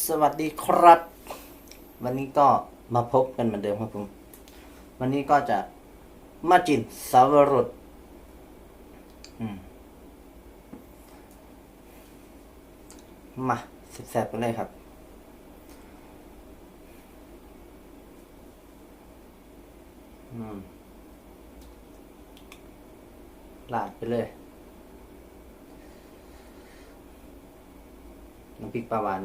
สวัสดีครับ วันนี้ก็มาพบกันเหมือนเดิมครับผม วันนี้ก็จะมาจินสาวรสอืมาแสบๆกันเลยครับอืมลาดไปเลยน้ำพริกปลาหวาน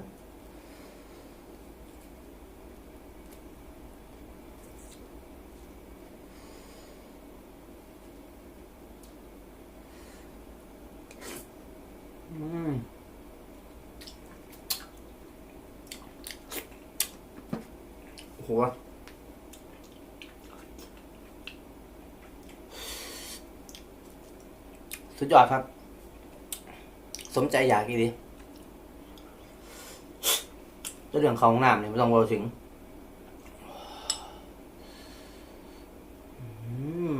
โอ้โหสุดยอดครับ สมใจอยากอีดีเรื่องของน้ำเนี่ยไม่ต้องเราถึง อืม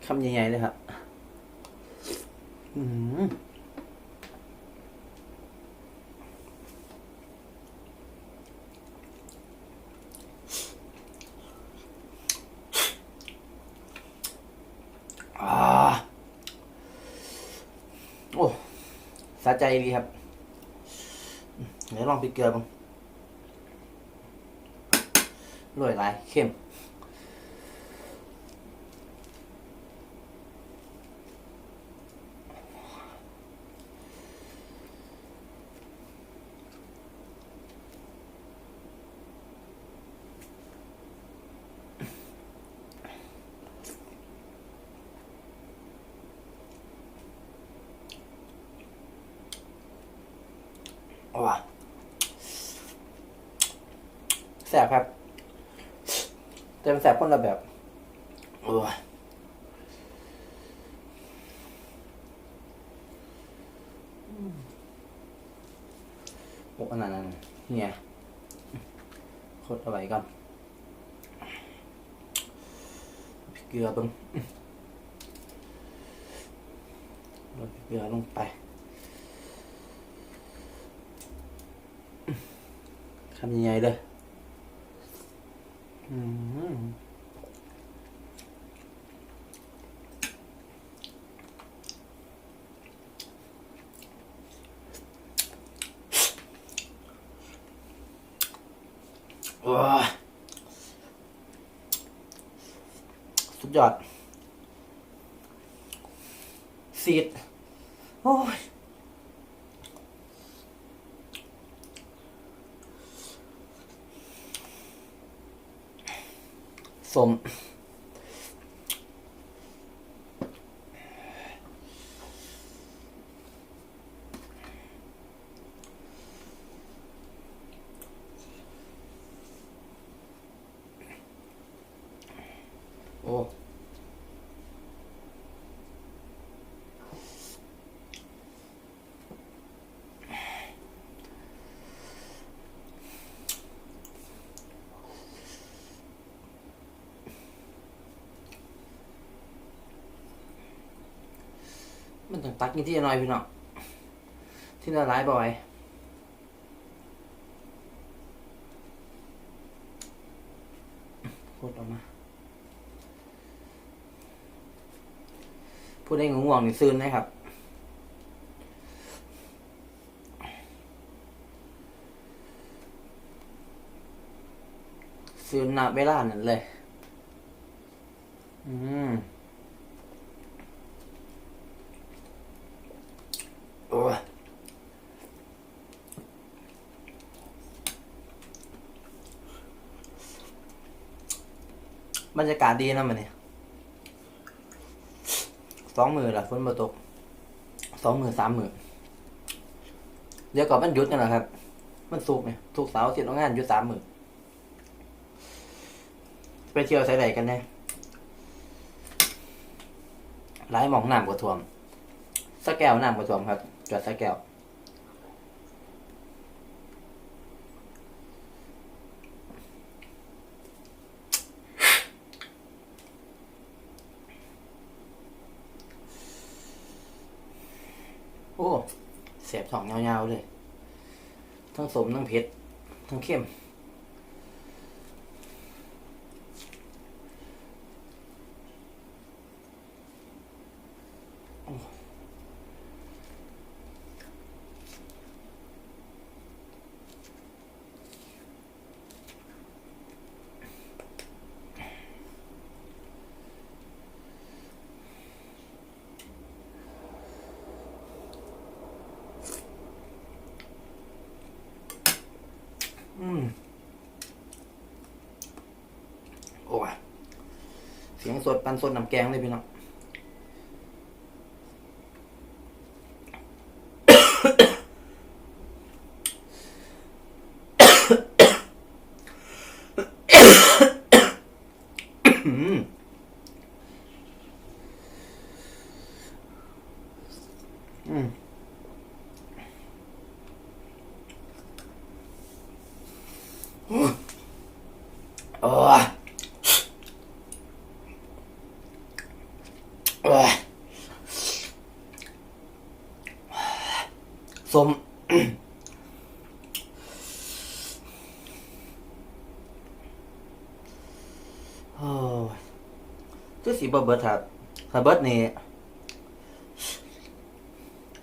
คำใหญ่ๆเลยครับ อืมอ่าโอ้สะใจดีครับ เดี๋ยวลองพริกเกลือบ้างรวยหลายเข้ม ว้า แสบครับแต่มันแสบคนละแบบโอ้ยโอ้อันนั้นอันนั้นเนี่ยโคตรเอาไว้ก่อนพริกเกลือเบึงโรยพริกเกลือลงไปคำใหญ่ๆเลยอืมว้า สุดยอด ซีด โอ้ย ส ตักกินที่น้อยพี่น้องที่ละลายบ่อยพูดออกมาพูดได้ง่วงๆนี่ซื่นนะครับซื่นนะเวลานั่นเลย อืม โอ้ย บรรยากาศดีนะมันเนี่ยสองมือละฝนมาตกสองมือสามมือเดี๋ยวก่อนมันหยุดกันนะครับ มันสุกเนี่ยสุกเสาร์อาทิตย์ทำงานหยุดสามมือไปเที่ยวใส่ใดกันแน่หลายมองน้ำกว่าท่วมสแก้วน้ำกว่าท่วมครับจอดสแก้ว โอ้ เสียบสองยาวๆเลย ทั้งสมทั้งเผ็ดทั้งเข้ม อืม โอ้ย เสียงสดปันสดน้ำแกงเลยพี่น้อง อืมอืม โอ้ยโอ้ย สมโอ้ยคือสีเบิร์ดครับถ้าเบิร์ดนี่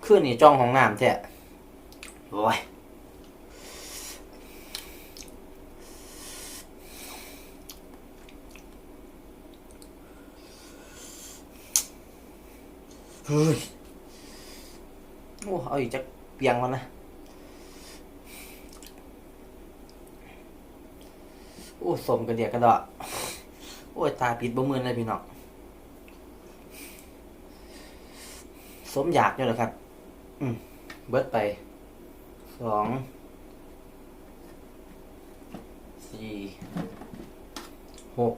คืนนี่จ้องของน้ำแท้โอ้ย เฮ้ยโอ้เอาอีกจะเปียงแล้วนะโอ้สมกระเดียกกระดอโอ้ตาปิดบ่มือเลยพี่น้องสมอยากอยู่เหรอครับ อืมเบิดไปสองสี่หก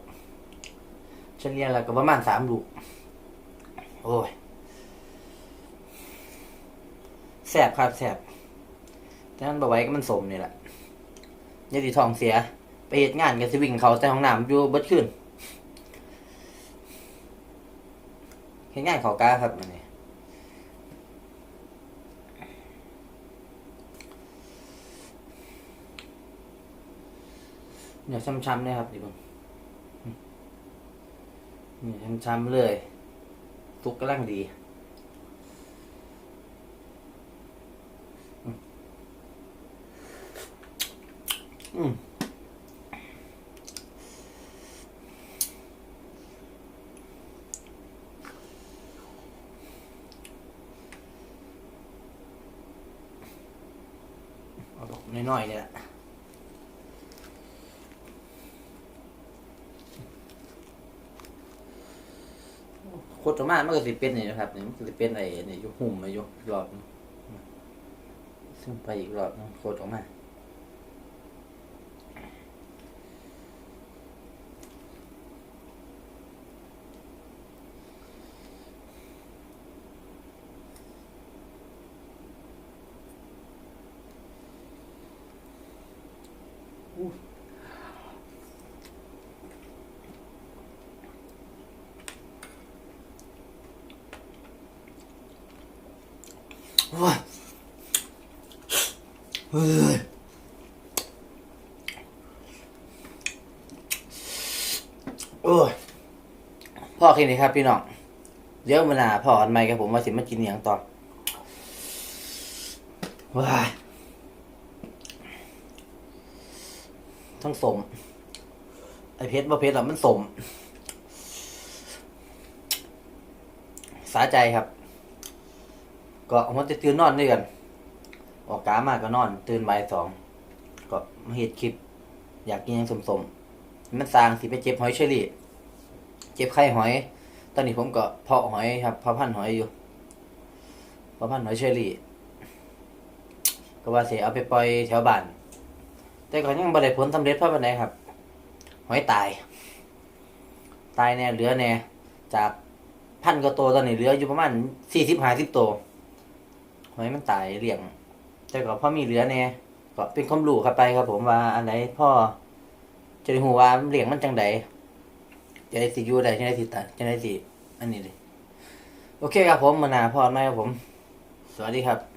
เฉลี่ยแล้วก็ประมาณสามลูก โอ้ย แสบครับแสบแต่นั้นบ่ไว้ก็มันสมนี่แหละยาสีทองเสีย ไปเหตุงานกับสวิ่งเขาแต่ห้องน้ำอยู่เบิดขึ้นเหตุงานเขากล้าครับมันนี่เนี่ยช้ำๆเนี่ยครับดิบังนี่ช้ำๆเลย ทุกกำลังดี เอาดอกน้อยๆเนี่ยละโคตรมากมันก็สิเป็นนี่นะครับนี่มันก็สิเป็นไอ้นี่อยู่หุ่มมาอยู่รอบซึ่งไปอีกรอบโคตรออกมา โอ้ยเฮ้ยโอ้ยพ่อแค่นี้ครับพี่น้อง เดี๋ยวมาหนาพ่ออันใหม่กับผมว่าสิมากินอย่างต่อว้าทั้งสม ไอเพชรว่าเพชรอะมันสม สาใจครับ ก็มันจะตื่นนอนด้วยกัน ออกกามากก็นอน ตื่นบ่ายสองก็มาเห็ดคลิป อยากกินยังสมๆมันสร้างสิไปเจ็บหอยเชอรี่ เจ็บไข้หอย ตอนนี้ผมก็เพาะหอยครับเพาะพันธุ์หอยอยู่เพาะพันธุ์หอยเชอรี่ ก็ว่าเสิเอาไปปล่อยแถวบ้าน แต่ก็ยังบ่ได้ผลสำเร็จเพราะปานใดครับ หอยตาย ตายแน่เหลือแน่จากพันกว่าตัวตอนนี้เหลืออยู่ประมาณสี่สิบห้าสิบตัว อยมันตายเลี้ยง แต่ก็พ่อมีเหลือแน่ก็เป็นความรู้ครับไปครับ ผมว่าอันไหนพ่อจะได้หูว่าเลี้ยงมันจังไดจะได้สิอยู่ได้จะได้สิตายจะได้สิอันนี้เลยโอเคครับผมมานาพ่อไหมครับผม สวัสดีครับ